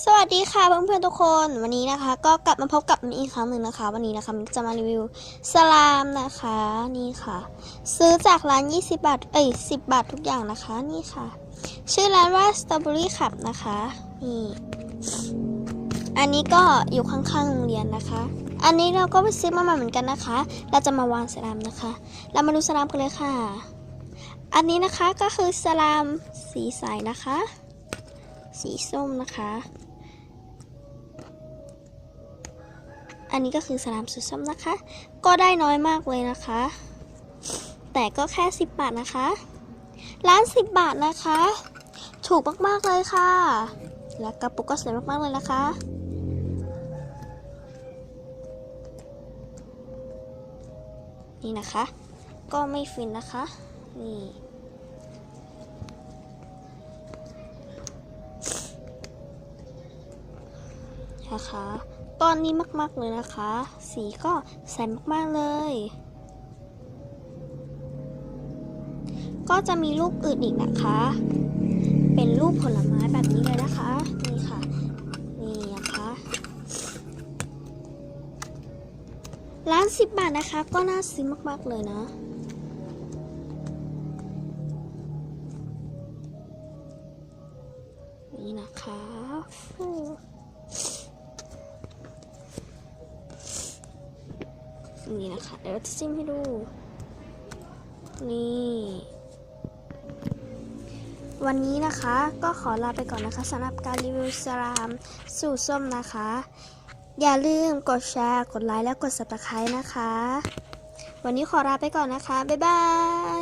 สวัสดีค่ะเพื่อนๆทุกคนวันนี้นะคะ ก็กลับมาพบกับมินอีกครั้งหนึ่งนะคะ วันนี้นะคะมินจะมารีวิวสลามนะคะนี่ค่ะ ซื้อจากร้าน 20 บาทเอ้ย10 บาททุกอย่างนะคะนี่ค่ะ ชื่อร้านว่า Strawberry Cup นะคะนี่อันนี้ก็อยู่ข้างๆโรงเรียนนะคะ อันนี้เราก็ไปซื้อมาเหมือนกันนะคะ เราจะมาวางสลามนะคะ เรามาดูสลามกันเลยค่ะ อันนี้นะคะก็คือสลามสีใสนะคะ สีส้มนะคะ อันนี้ก็คือสลามสีส้มนะคะ ก็ได้น้อยมากเลยนะคะ แต่ก็แค่ 10 บาทนะคะ ร้าน 10 บาทนะคะ ถูกมากๆเลยค่ะ และกระปุกก็สวยมากๆเลยนะคะนี่นะคะ ก็ไม่ฟินนะคะ นี่ นะคะ ตอนนี้มากๆเลยนะคะ สีก็ใสมากๆเลย ก็จะมีรูปอื่นอีกนะคะ เป็นรูปผลไม้แบบนี้เลยนะคะ นี่ค่ะ นี่นะคะ ร้านสิบบาทนะคะ ก็น่าซื้อมากๆเลยนะนี่นะคะ นี้นะคะ เดี๋ยวจะจิ้มให้ดู นี่ วันนี้นะคะก็ขอลาไปก่อนนะคะสำหรับการรีวิวสลามสูตรส้มนะคะ อย่าลืมกดแชร์ กดไลค์ และกด subscribe นะคะ วันนี้ขอลาไปก่อนนะคะ บ๊ายบาย